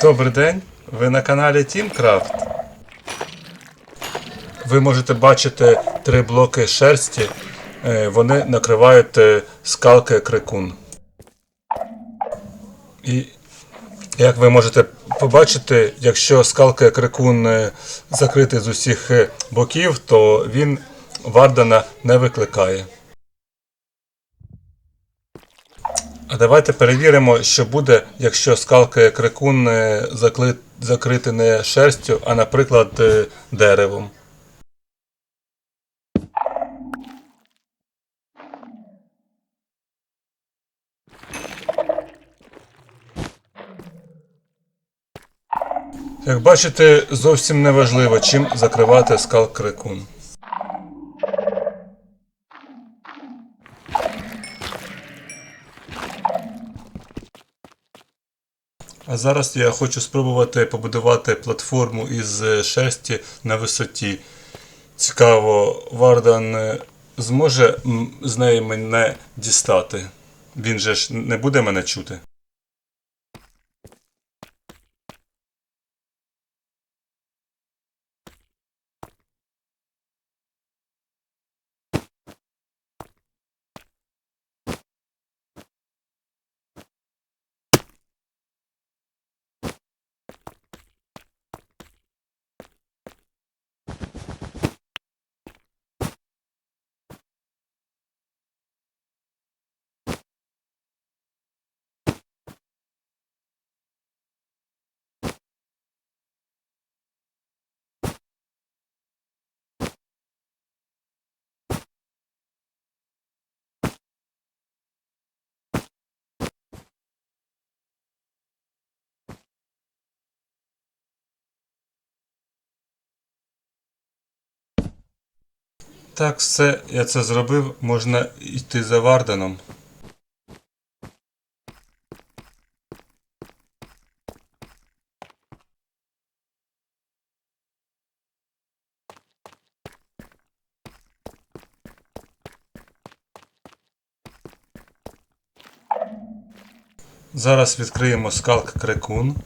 Добрий день, ви на каналі TeamCraft. Ви можете бачити три блоки шерсті. Е, Вони накривають е, скалки крикун. І як ви можете побачити, якщо скалки крикун е, закритий з усіх боків, то він Вардена не викликає. А давайте перевіримо, що буде, якщо скалки крикун е, закрити не шерстю, а, наприклад, е, деревом. Як бачите, зовсім не важливо, чим закривати скал крикун. А зараз я хочу спробувати побудувати платформу із е, шерсті на висоті. Цікаво, Вардан е, зможе з неї мене дістати. Він же ж не буде мене чути. Так, все, я це зробив, можна йти за Варданом. Зараз відкриємо скалк крекун.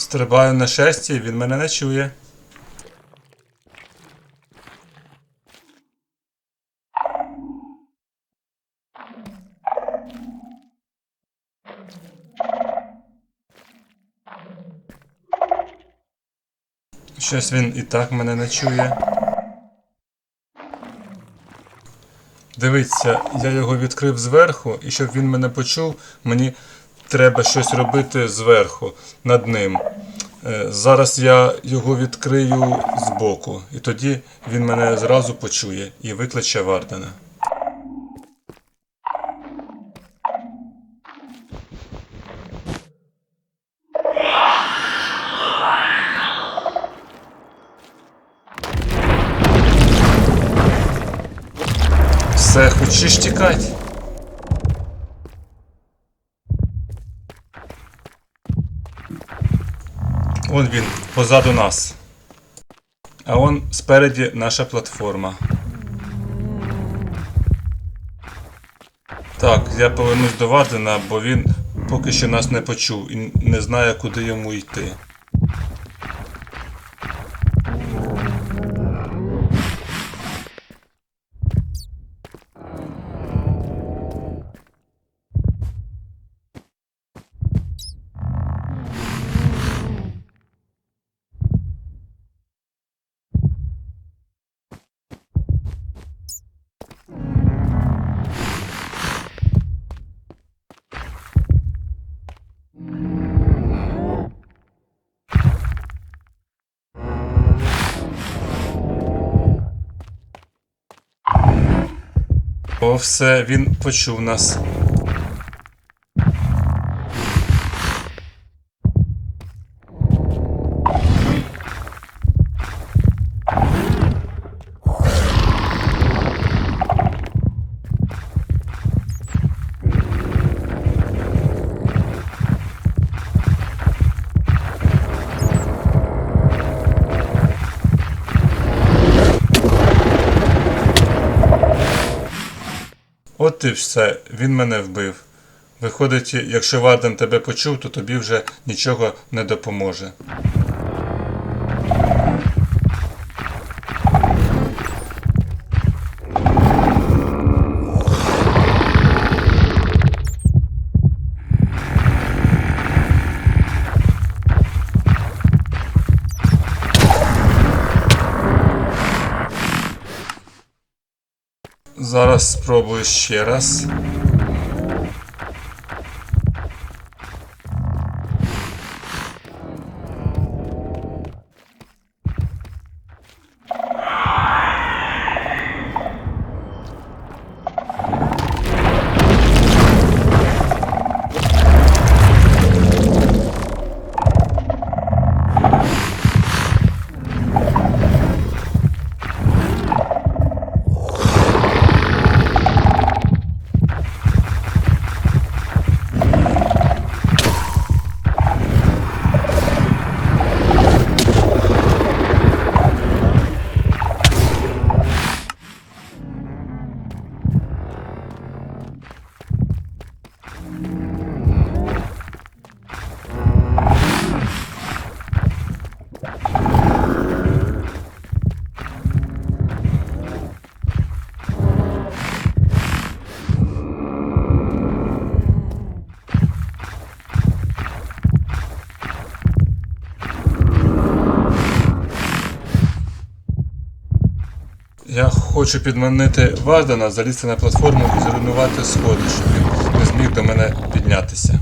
Стрибаю на шесті, він мене не чує. Щось він і так мене не чує. Дивіться, я його відкрив зверху, і щоб він мене почув, мені треба щось робити зверху, над ним. Е, Зараз я його відкрию збоку, і тоді він мене зразу почує і викличе Вардена. Все, хочеш тікати? Он він, позаду нас. А он спереді наша платформа. Так, я повернусь до Вардена, бо він поки що нас не почув і не знає, куди йому йти. О, все, він почув нас. І все, він мене вбив. Виходить, якщо Варден тебе почув, то тобі вже нічого не допоможе. Ще раз. Хочу підманити Вардена, залізти на платформу і зруйнувати сходи, щоб він не зміг до мене піднятися.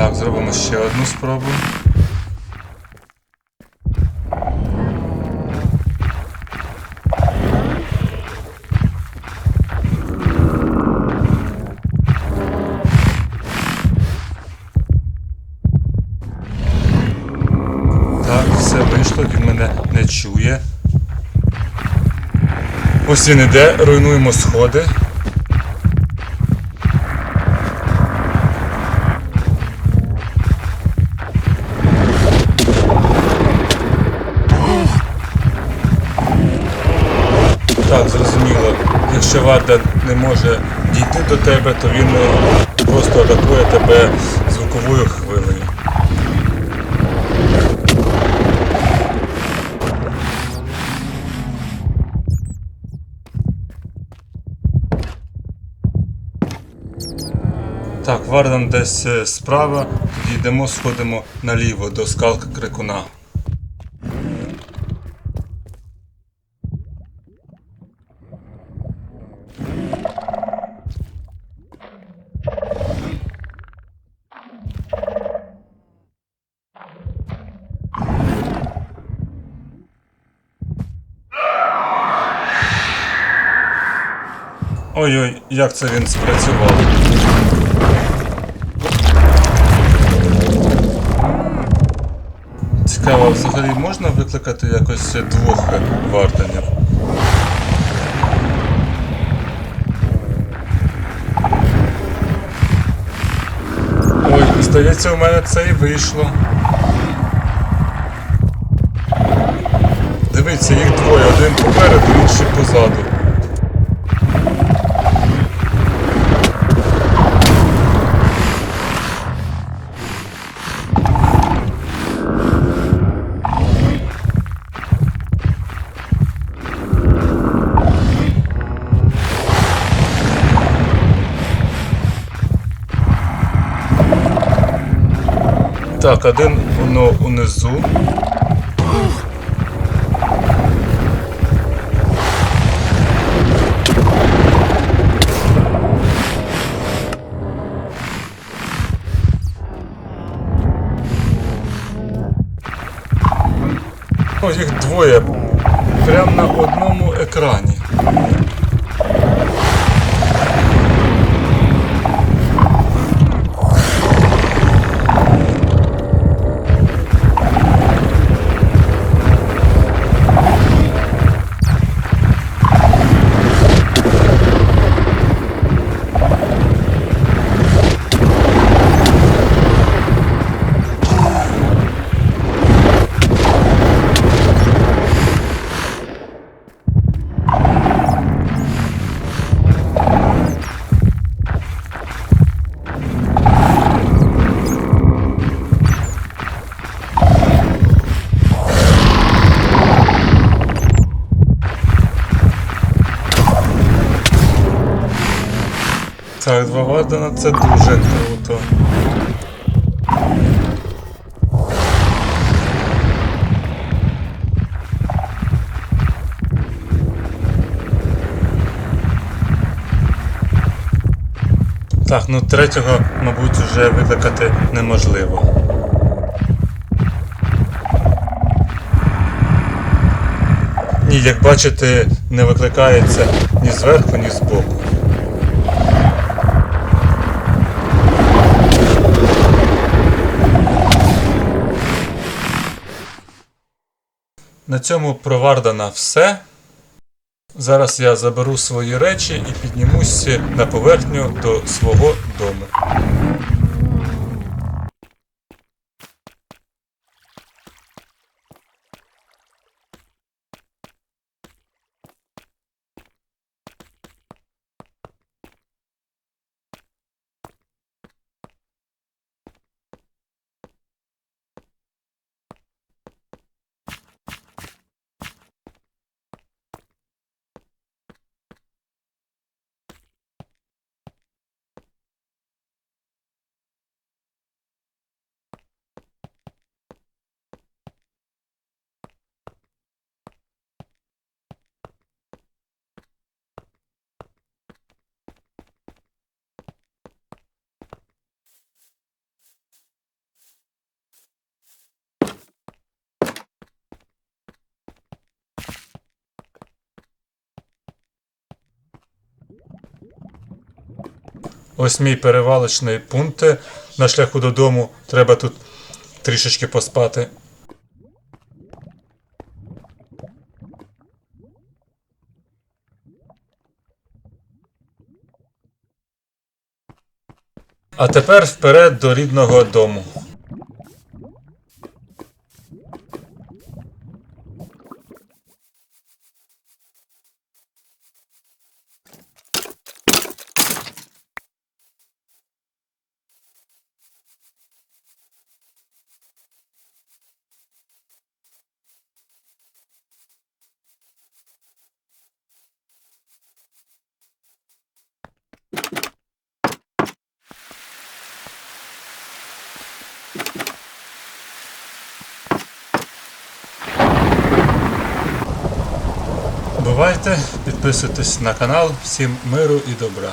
Так, зробимо ще одну спробу. Так, все вийшло, він мене не чує. Ось він іде, руйнуємо сходи. Зрозуміло. Якщо Варда не може дійти до тебе, то він е, просто атакує тебе звуковою хвилею. Так, Вардан десь е, справа, тоді йдемо, сходимо наліво до скалки крикуна. Ой-ой, як це він спрацював. Цікаво, взагалі можна викликати якось двох вартанів? Ой, здається, у мене це і вийшло. Дивіться, їх двоє, один попереду, інший позаду. Так, один воно унизу. О, їх двоє. Прямо на одному екрані. Так, два Вардена це дуже круто. Так, ну третього, мабуть, вже викликати неможливо. Ні, як бачите, не викликається ні зверху, ні збоку. На цьому про Вардана все. Зараз я заберу свої речі і піднімусь на поверхню до свого дому. Ось мій перевалочний пункт на шляху додому. Треба тут трішечки поспати. А тепер вперед до рідного дому. Бувайте, підписуйтесь на канал. Всім миру і добра.